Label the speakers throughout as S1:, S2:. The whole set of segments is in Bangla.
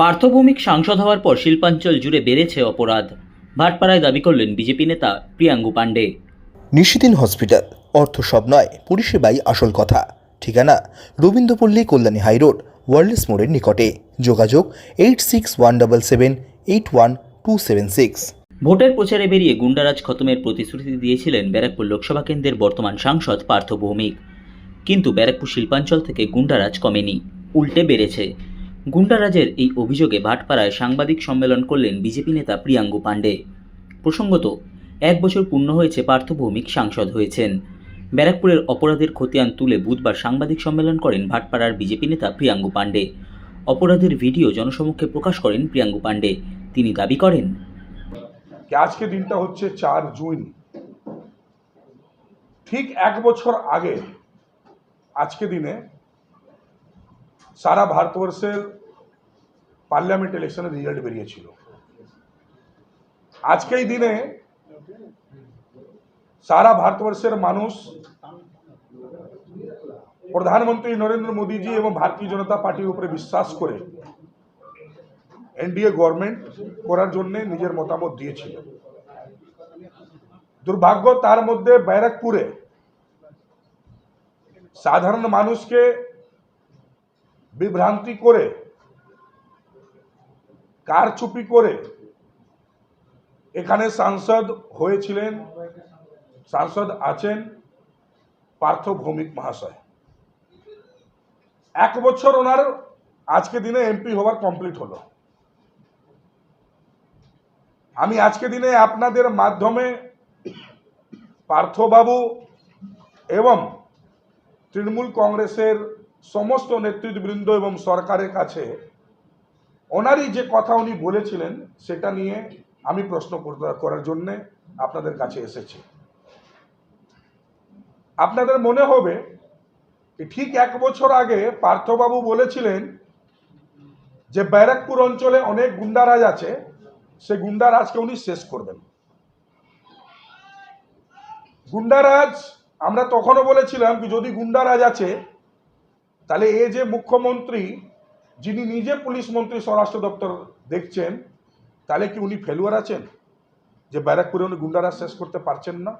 S1: পার্থভৌমিক সাংসদ হওয়ার পর শিল্পাঞ্চল জুড়ে বেড়েছে অপরাধ। ভাটপাড়ায় দাবি করলেন বিজেপি নেতা প্রিয়াঙ্গু পাণ্ডে।
S2: নিশিদিন হসপিটাল অর্থ সব নয় পরিষেবাই আসল কথা। ঠিকানা রবীন্দ্রপল্লী কল্যাণী হাইরোড ওয়ার্ল্ডস মোড়ের নিকটে। যোগাযোগ eight six one double seven eight one two seven six.
S1: ভোটের প্রচারে বেরিয়ে গুন্ডারাজ খতমের প্রতিশ্রুতি দিয়েছিলেন ব্যারাকপুর লোকসভা কেন্দ্রের বর্তমান সাংসদ পার্থ ভৌমিক কিন্তু ব্যারাকপুর শিল্পাঞ্চল থেকে গুন্ডারাজ কমেনি উল্টে বেড়েছে। গুন্ডারাজের এই অভিযোগে ভাটপাড়ায় সাংবাদিক সম্মেলন করলেন বিজেপি নেতা প্রিয়াঙ্গু পাণ্ডে। প্রসঙ্গত, এক বছর পূর্ণ হয়েছে পার্থ ভৌমিক সাংসদ হয়েছেন। ব্যারাকপুরের অপরাধের খতিয়ান তুলে বুধবার সাংবাদিক সম্মেলন করেন ভাটপাড়ার বিজেপি নেতা প্রিয়াঙ্গু পাণ্ডে। অপরাধের ভিডিও জনসমক্ষে প্রকাশ করেন প্রিয়াঙ্গু পাণ্ডে। তিনি দাবি করেন
S3: আজকে দিনটা হচ্ছে চার জুন। ঠিক এক বছর আগে আজকে দিনে সারা ভারতবর্ষের পার্লামেন্ট ইলেকশনের রেজাল্ট বেরিয়েছিল। আজকেই দিনে সারা ভারতবর্ষের মানুষ প্রধানমন্ত্রী নরেন্দ্র মোদীজি এবং ভারতীয় জনতা পার্টির উপরে বিশ্বাস করে এনডিএ গভর্নমেন্ট করার জন্য নিজের মতামত দিয়েছিল। দুর্ভাগ্য তার মধ্যে ব্যারাকপুরে সাধারণ মানুষকে বিভ্রান্তি করে, কারচুপি করে, এখানে সাংসদ হয়েছিলেন, সাংসদ আছেন পার্থ ভৌমিক মহাশয়। এক বছর ওনার আজকে দিনে এমপি হওয়ার কমপ্লিট হলো। আমি আজকে দিনে আপনাদের মাধ্যমে পার্থবাবু এবং তৃণমূল কংগ্রেসের সমস্ত নেতৃত্ববৃন্দ এবং সরকারের কাছে ওনারই যে কথা উনি বলেছিলেন, সেটা নিয়ে আমি প্রশ্ন করার জন্যে আপনাদের কাছে এসেছি। আপনাদের মনে হবে ঠিক এক বছর আগে পার্থবাবু বলেছিলেন যে ব্যারাকপুর অঞ্চলে অনেক গুন্ডারাজ আছে, সে গুন্ডারাজকে উনি শেষ করবেন। গুন্ডারাজ, আমরা তখনও বলেছিলাম কি যদি গুন্ডারাজ আছে তাহলে এ যে মুখ্যমন্ত্রী, যিনি নিজে পুলিশ মন্ত্রী, স্বরাষ্ট্র দপ্তর দেখছেন, তাহলে কি উনি ফেলুয়ার আছেন? যে ব্যারাকপুরে উনি গুন্ডারাজ শেষ করতে পারছেন না?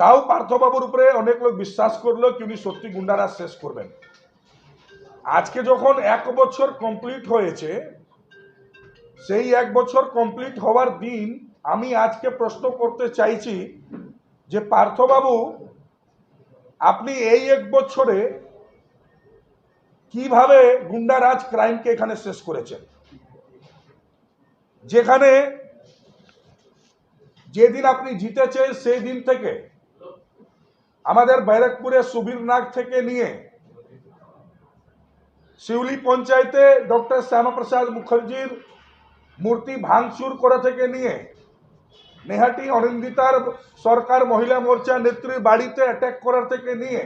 S3: তাও পার্থবাবুর উপরে অনেক লোক বিশ্বাস করল কি উনি সত্যি গুন্ডারাজ শেষ করবেন। আজকে যখন এক বছর কমপ্লিট হয়েছে, সেই এক বছর কমপ্লিট হওয়ার দিন আমি আজকে প্রশ্ন করতে চাইছি যে পার্থবাবু আপনি এই এক বছরে কীভাবে গুন্ডারাজ ক্রাইমকে এখানে শেষ করেছেন? যেখানে যেদিন আপনি জিতেছেন সেই দিন থেকে আমাদের ব্যারাকপুরে সুবীরনাগ থেকে নিয়ে শিউলি পঞ্চায়েতে ডক্টর শ্যামাপ্রসাদ মুখার্জির মূর্তি ভাঙচুর করা থেকে নিয়ে নেহাটি অনিন্দিতার সরকার মহিলা মোর্চা নেত্রী বাড়িতে অ্যাটাক করার থেকে নিয়ে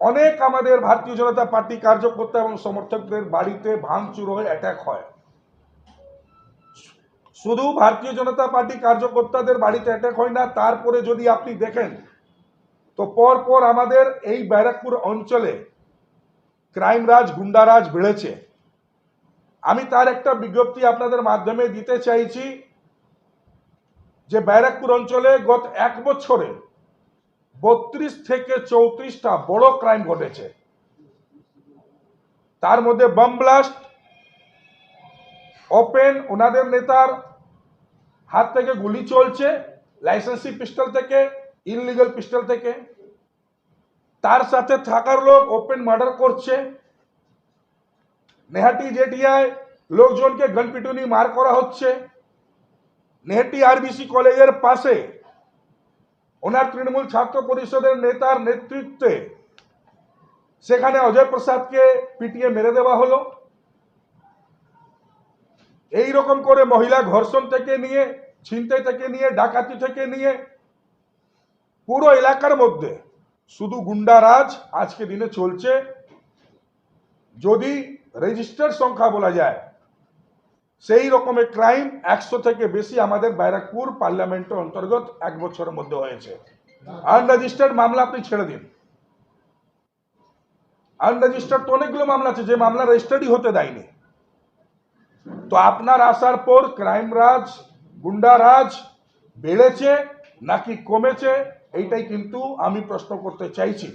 S3: অনেক আমাদের ভারতীয় জনতা পার্টি কার্যকর্তা এবং সমর্থকদের বাড়িতে ভাঙচুর হয়ে অ্যাটাক হয়। শুধু ভারতীয় জনতা পার্টি কার্যকর্তাদের বাড়িতে অ্যাটাক হয় না, তারপরে যদি আপনি দেখেন, তো পর পর আমাদের এই ব্যারাকপুর অঞ্চলে ক্রাইম রাজ গুন্ডারাজ বেড়েছে। আমি তার একটা বিজ্ঞপ্তি আপনাদের মাধ্যমে দিতে চাইছি। যে ব্যারাকপুর অঞ্চলে গত এক বছরে বত্রিশ থেকে চৌত্রিশটা বড় ক্রাইম ঘটেছে। তার মধ্যে বম ব্লাস্ট, ওপেন, ওনাদের নেতার হাত থেকে গুলি চলছে, লাইসেন্সি পিস্টল থেকে ইনলিগাল পিস্টল থেকে। তার সাথে থাকার লোক ওপেন মার্ডার করছে। নেহাটি জেটিয়ায় লোকজনকে গনপিটুনি মার করা হচ্ছে। নেহাটি আরবিসি কলেজের পাশে ওনার তৃণমূল ছাত্র পরিষদের নেতার নেতৃত্বে সেখানে অজয় প্রসাদকে পিটিয়ে মেরে দেওয়া হলো। এই রকম করে মহিলা ঘর্ষণ থেকে নিয়ে ছিনতে থেকে নিয়ে, ডাকাতি থেকে নিয়ে পুরো এলাকার মধ্যে শুধু গুন্ডারাজ আজকে দিনে চলছে। যদি রেজিস্টার্ড সংখ্যা বলা যায় সেই রকমের ক্রাইম একশো থেকে বেশি আমাদের ব্যারাকপুর পার্লামেন্টের অন্তর্গত এক বছরের মধ্যে হয়েছে। আনরেজিস্টার্ড মামলা আপনি ছেড়ে দিন। আনরেজিস্টার্ড তো অনেকগুলো মামলা আছে, যে মামলা রেজিস্টার্ডই হতে দেয়নি। তো আপনার আসার পর ক্রাইম রাজ, গুন্ডা রাজ বেড়েছে নাকি কমেছে, এইটাই কিন্তু আমি প্রশ্ন করতে চাইছি।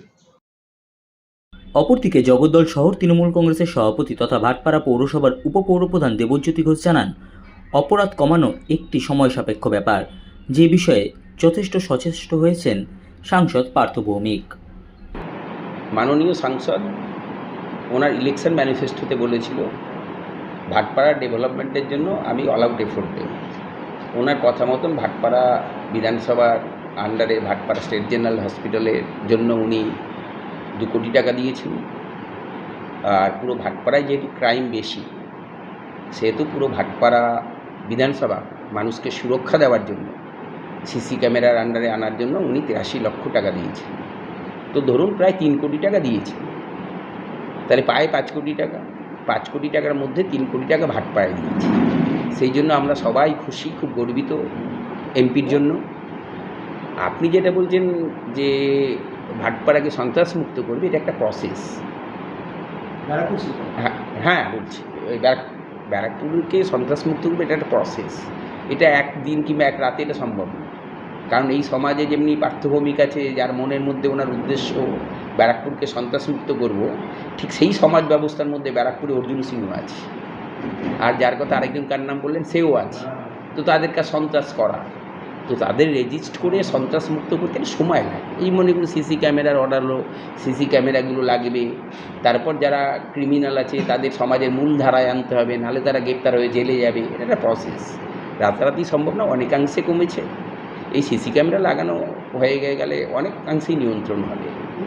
S1: অপরদিকে জগদ্দল শহর তৃণমূল কংগ্রেসের সভাপতি তথা ভাটপাড়া পৌরসভার উপপৌরপ্রধান দেবজ্যোতি ঘোষ জানান, অপরাধ কমানো একটি সময় সাপেক্ষ ব্যাপার। যে বিষয়ে যথেষ্ট সচেষ্ট হয়েছেন সাংসদ পার্থ ভৌমিক।
S4: মাননীয় সাংসদ ওনার ইলেকশন ম্যানিফেস্টোতে বলেছিল, ভাটপাড়া ডেভেলপমেন্টের জন্য আমি অল আউট এফোর্ট দেব। ওনার কথা মতন ভাটপাড়া বিধানসভার আন্ডারে ভাটপাড়া স্টেট জেনারেল হসপিটালের জন্য উনি দু কোটি টাকা দিয়েছেন আর পুরো ভাটপাড়ায় যেহেতু ক্রাইম বেশি, সেহেতু পুরো ভাটপাড়া বিধানসভা মানুষকে সুরক্ষা দেওয়ার জন্য সিসি ক্যামেরার আন্ডারে আনার জন্য উনি তিরাশি লক্ষ টাকা দিয়েছেন তো ধরুন প্রায় তিন কোটি টাকা দিয়েছেন তাহলে পায় পাঁচ কোটি টাকা, পাঁচ কোটি টাকার মধ্যে তিন কোটি টাকা ভাট পায়ে দিয়েছে। সেই জন্য আমরা সবাই খুশি, খুব গর্বিত এমপির জন্য। আপনি যেটা বলছেন যে ভাটপাড়াকে সন্ত্রাসমুক্ত করবে এটা একটা প্রসেস হ্যাঁ হ্যাঁ বলছি। ওই ব্যারাক ব্যারাকপুরকে সন্ত্রাসমুক্ত করবে এটা একটা প্রসেস এটা একদিন কিংবা এক রাতে এটা সম্ভব না। কারণ এই সমাজে যেমনি পার্থভূমিক আছে যার মনের মধ্যে ওনার উদ্দেশ্য ব্যারাকপুরকে সন্ত্রাসমুক্ত করব ঠিক সেই সমাজ ব্যবস্থার মধ্যে ব্যারাকপুরে অর্জুন সিংহ আছে। আর যার কথা আরেকজন কার নাম বললেন সেও আছে। তো তাদেরকে সন্ত্রাস করা। তো তাদের রেজিস্ট করে সন্ত্রাসমুক্ত করতে সময় লাগে। এই মনে করুন সিসি ক্যামেরার অর্ডার হলো, সিসি ক্যামেরাগুলো লাগবে। তারপর যারা ক্রিমিনাল আছে, তাদের সমাজের মূল ধারায় আনতে হবে, নাহলে তারা গ্রেপ্তার হয়ে জেলে যাবে। এটা একটা প্রসেস রাতারাতি সম্ভব না, অনেকাংশে কমেছে। এই সিসি ক্যামেরা লাগানো হয়ে গেলে অনেকাংশেই নিয়ন্ত্রণ হবে।